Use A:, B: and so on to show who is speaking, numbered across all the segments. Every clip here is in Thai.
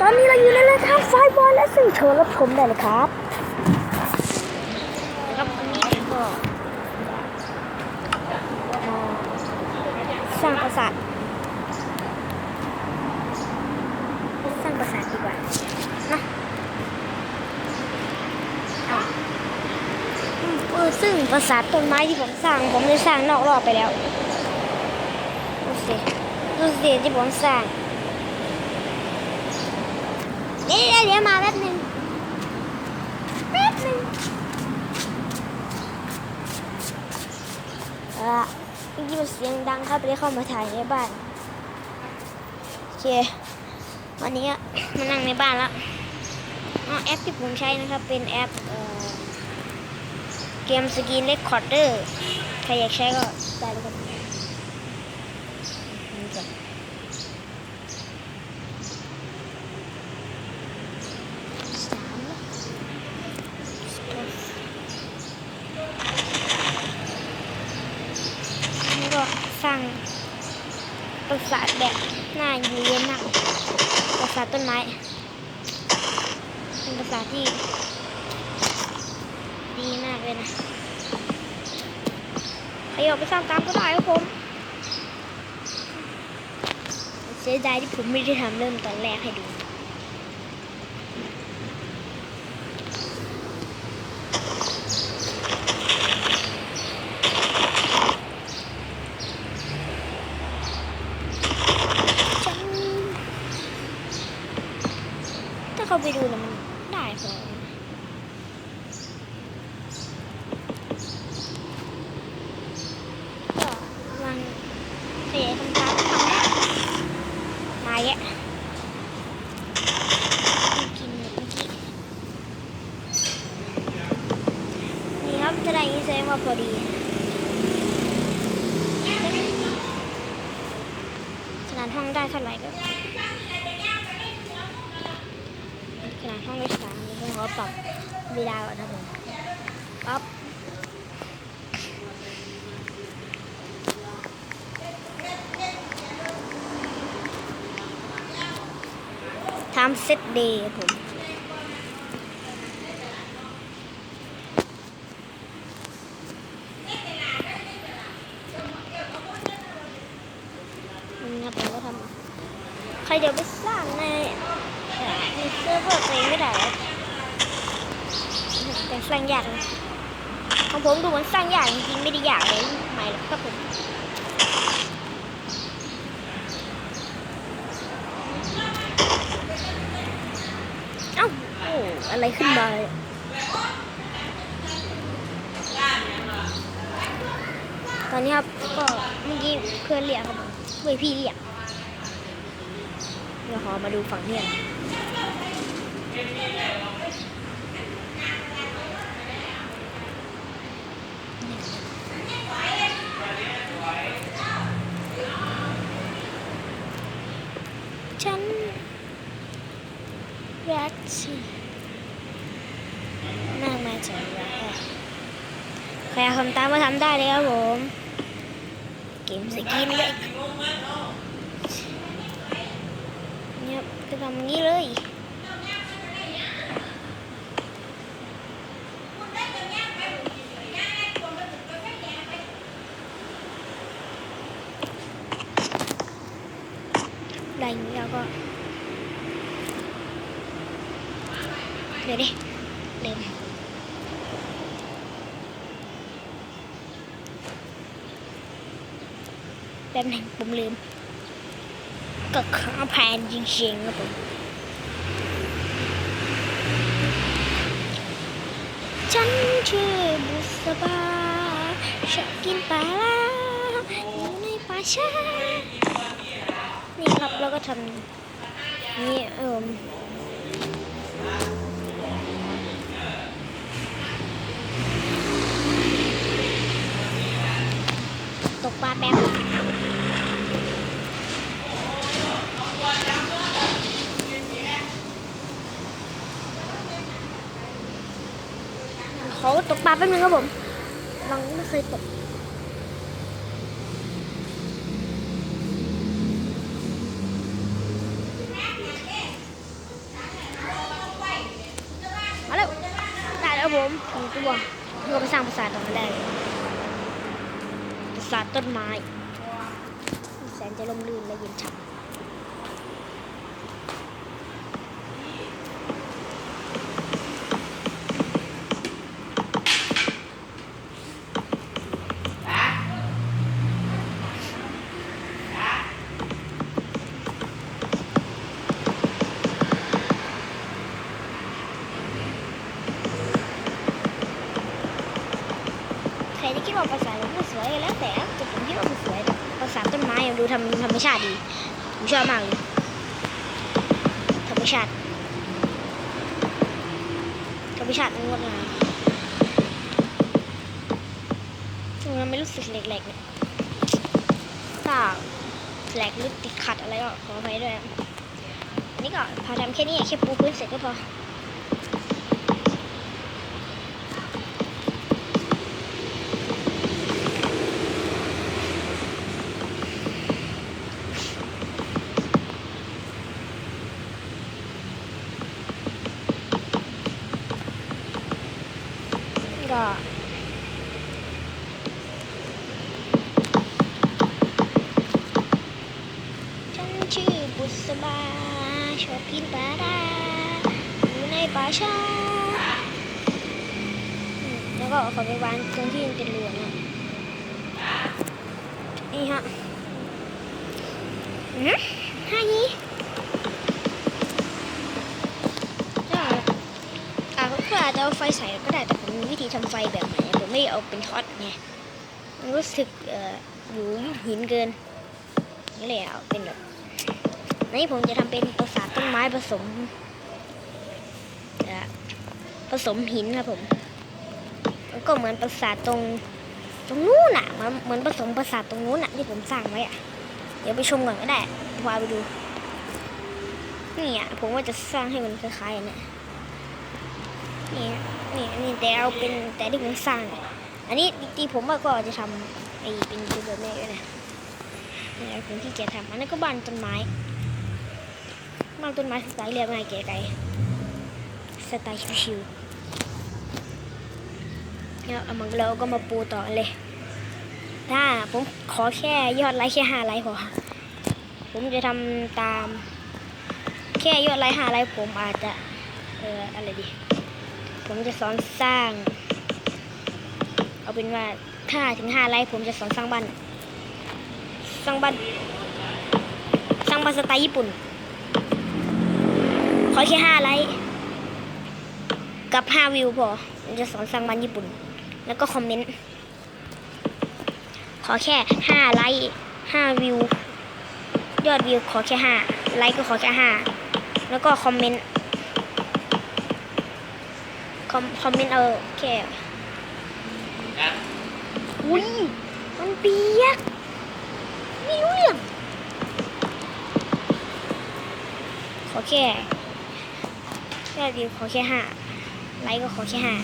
A: ตอนนี้เราอยู่ในรายการไฟบอลและซึ่งเชิญรับชมได้เลยครับครับนี้ก็มาสร้างปราสาทสร้างปราสาทดีกว่านะอืมเออซึ่งปราสาทต้นไม้ที่ผมสร้างผมได้สร้างนอกรอบไปแล้วดูสิดูสิที่ผมสร้าง เดี๋ยวเดี๋ยวมาแป๊บหนึงแป๊บหนึงเออเมื่อกี้มันเสียงดังครับเลยเข้ามาถ่ายในบ้านโอเควันนี้มานั่งในบ้านแล้วแอปที่ผมใช้นะครับ เป็นแอปเกมสกินเรคคอร์เดอร์ใครอยากใช้ก็ได้เลยครับนี่ก่อน สามแล้วก็สร้างปรา สาทแบบหน้าอยู่เย็นมากปราสาทต้นไม้เป็นปราสาทที่ ดีมากเลยนะใครอยากไปสร้างตามก็ได้ครับผมเสียดายที่ผมไม่ได้ทำเริ่มตอนแรกให้ดู จังถ้าเขาไปดูแล้วมันได้พอก็วางขยายคำถามทำได้มาแยะกินเมื่อกี้นี่ครับจะได้ยินเสียงว่าพอดี ข นาดห้องได้เท่าไหร่ก็ขนาดห้องได้สามเดี๋ยวผมขอปรับเวลาก่อนนะผมปั๊บทำเซตเดย์ผม นี่ครับผมก็ทำใคร เดี๋ยวไปสร้างในเอ่อในเซิร์ฟเวอร์ตัวเองไม่ได้แล้วแต่สร้างยากของผมดูเหมันสร้างยากจริงๆไม่ได้ยากเลยไม่หรอกครับผมเอ้าโอ้อะไรขึ้นมายตอนนี้ครับก็เมื่อกี้เพื่อนเรียกครับเพื่อนพี่เรียก เดี๋ยวขอมาดูฝั่งเพื่อนฉันรักเธอมามายจะรักใครทำตามก็ทำได้เลยครับผม เกมสกินเล็กเนี่ย ก็ทำงนี้เลยได้อย่างนี้แล้วก็เดี๋ยวดิลืมแป๊บหนึงผมลืม ก็ข้าแพนจริงๆครับผมฉันชื่อบุษบาชอบกินปลาล่าอยู่ในป่าช้านี่ครับแล้วก็ทำนี่เอิมตกปลาแป๊บ ตกปลาแป๊บนึงครับผมลังไม่เคยตกมาเล้วได้แล้วผมถึงตัวเราไปสร้างปราสาทตอนแรกปราสาทต้นไม้ แสนจะลมลื่นและเย็นฉ่ำ ว่าภาษาผมไม่สวยแล้วแต่แต่ผมคิดว่ามันสวยภาษาต้นไม้ดูทำธรรมชาติดีผมชอบมากเลยธรรมชาติธรรมชาติมันงดงามซึ่งมันไม่รู้สึกแหลกๆเนี่ยถ้าแหลกหรือติดขัดอะไรก็ขออภัยด้วยนี่ก็พาทำแค่นี้แค่ปูพื้นเสร็จก็พอ ก็ฉันชื่อบุษบาชอบ กินปลาดาอยู่ในป่าช้าอืมแล้วก็ขอไปวางตรงที่มันเป็นหลวงนะนี่ฮะอืมห้านี้ก็อะก็อาจจะเอาไฟใส่ก็ได้แต่ผมมีวิธีทำไฟแบบไหนผมไม่เอาเป็นท็อตไงมันรู้สึกอออยู่ยุคหินเกินนี่เลยเอาเป็นแบบ นี่ผมจะทำเป็นปราสาทต้นไม้ผสมผสมหินครับผมมันก็เหมือนปราสาทตรงตรงนู้นน่ะเหมือนเหมือนผสมปราสาทตรงนู้นน่ะที่ผมสร้างไว้อะ เดี๋ยวไปชมก่อนก็ได้พาไปดูนี่อะผมว่าจะสร้างให้มันคล้ายๆนเนี่ยนี่นี่นี่แต่เอาเป็นแต่ที่ผมสร้าง อันนี้จริงๆผมว่าก็จะทำไอ้เป็นตัวแบบนี้ด้วยนะนี่ผมที่เกียจทำอันนั้นก็บ้านต้นไม้ บ้าต้นไม้สไตล์เรียบง่ายเก๋ไก่สไตล์ชิวๆแล้วเอามันเราก็มาปูต่อเลย ถ้าผมขอแค่ยอดไลค์แค่ห้าไลค์พอผมจะทำตาม แค่ยอดไลค์ห้าไลค์ผมอาจจะ เอออะไรดี ผมจะสอนสร้าง เอาเป็นว่าถ้าถึงห้าไลค์ผมจะสอนสร้างบ้าน สร้างบ้าน สร้างบ้านสไตล์ญี่ปุ่น ขอแค่ห้าไลค์กับห้าวิวพอจะสอนสร้างบ้านญี่ปุ่น แล้วก็คอมเมนต์ ขอแค่ห้าไลค์ห้าวิว ยอดวิวขอแค่ห้าไลค์ก็ขอแค่ห้าแล้วก็คอมเมนต์คอมคอมเมนต์เอาแค่อุ้ยมันเปียกไม่เรื่องขอแค่ ยอดวิวขอแค่ห้าไลค์ก็ขอแค่ห้า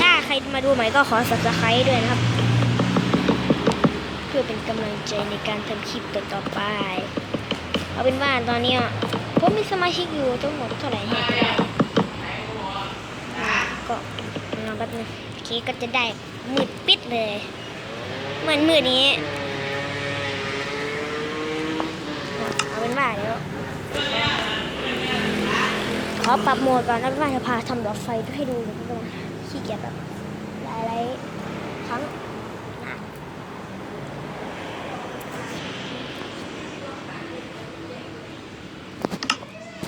A: ถ้าใครมาดูใหม่ก็ขอ subscribe ด้วยนะครับ เพื่อเป็นกำลังใจในการทำคลิปต่อไป เอาเป็นว่าตอนนี้ผมมีสมาชิกอยู่ทั้งหมดเท่าไหร่เนี่ยก็รอแป๊บนึงโอเคก็จะได้มืดปิดเลยเหมือนมืดนี้เอาเป็นว่าเดี๋ยว อปรับโหมดก่อนแล้วว่าจะพาทำหลอดไฟให้ดูเลยก็ขี้เกียจแบบหลายๆครั้งนะ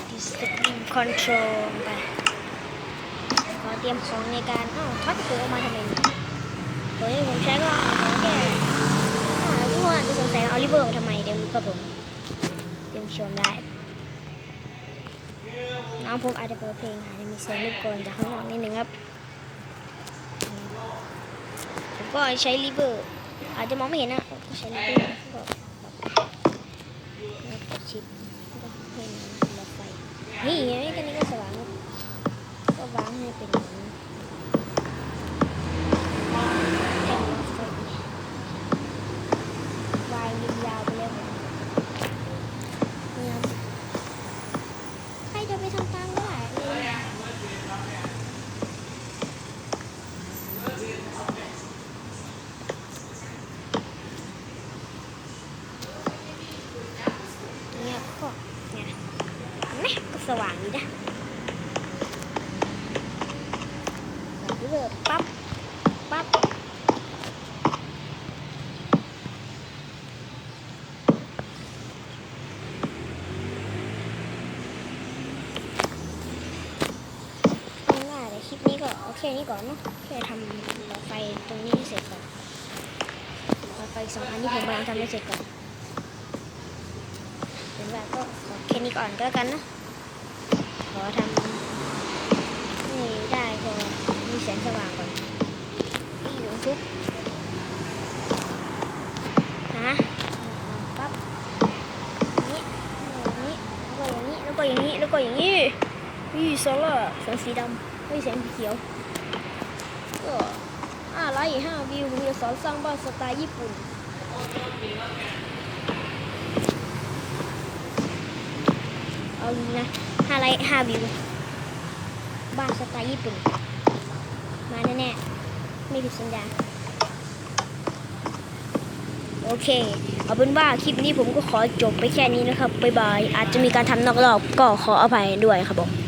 A: Discipline Control ไปขอเตรียมของในการอ้าวทอดตัวออกมาทำไมเนี่ยตัวที่ผมใช้ก็เอาของแค่ทุกคนอาจะสงสัยเอาลิเวอร์มาทำไมเดี๋ยวรู้ครับผมเตรียมชมได้ น้องผมอาจจะเปิดเพลงอาจจะมีเสียงรบกวนจากข้างนอกนิดนึงครับผมก็ใช้ลิเวอร์ อาจจะมองไม่เห็นนะผมก็ใช้ลิเวอร์ก็กดชิปก็ให้มันรถไฟนี่ไงตัวนี้ก็สว่างก็วางให้เป็นอย่างนี้แท่งรถไฟวายยาวๆไปเลยผมนี่ครับใครจะไปทำตามก็ได้เลย สว่างดีนะแบบนี้เลยปั๊บ ปั๊บ ง่ายๆเลยคลิป นี้ก็โอเคนี้ก่อนเนาะแค่ทำหลอดไฟตรงนี้เสร็จก่อนหลอดไฟสองอันที่ผมกำลังทำให้เสร็จก่อนเป็นแบบก็ขอแค่นี้ก่อนก็แล้วกันนะขอทำนี่ได้พอมีแสงสว่างก่อนนี่หนูซุปนะปั๊บนี้อย่างนี้แล้วก็อย่างนี้แล้วก็อย่างนี้แล้วก็อย่างนี้นี่โซล่าแสงสีดำไม่แสงสีเขียว ห้าไลค์ห้าวิวผมจะสอนสร้างบ้านสไตล์ญี่ปุ่น เอาจริงนะห้าไลค์ห้าวิว บ้านสไตล์ญี่ปุ่น มาแน่ๆ ไม่ผิดสัญญา โอเค เอาเป็นว่าคลิปนี้ผมก็ขอจบไปแค่นี้นะครับ บ๊ายบาย อาจจะมีการทำนอกรอบก็ขออภัยด้วยครับผม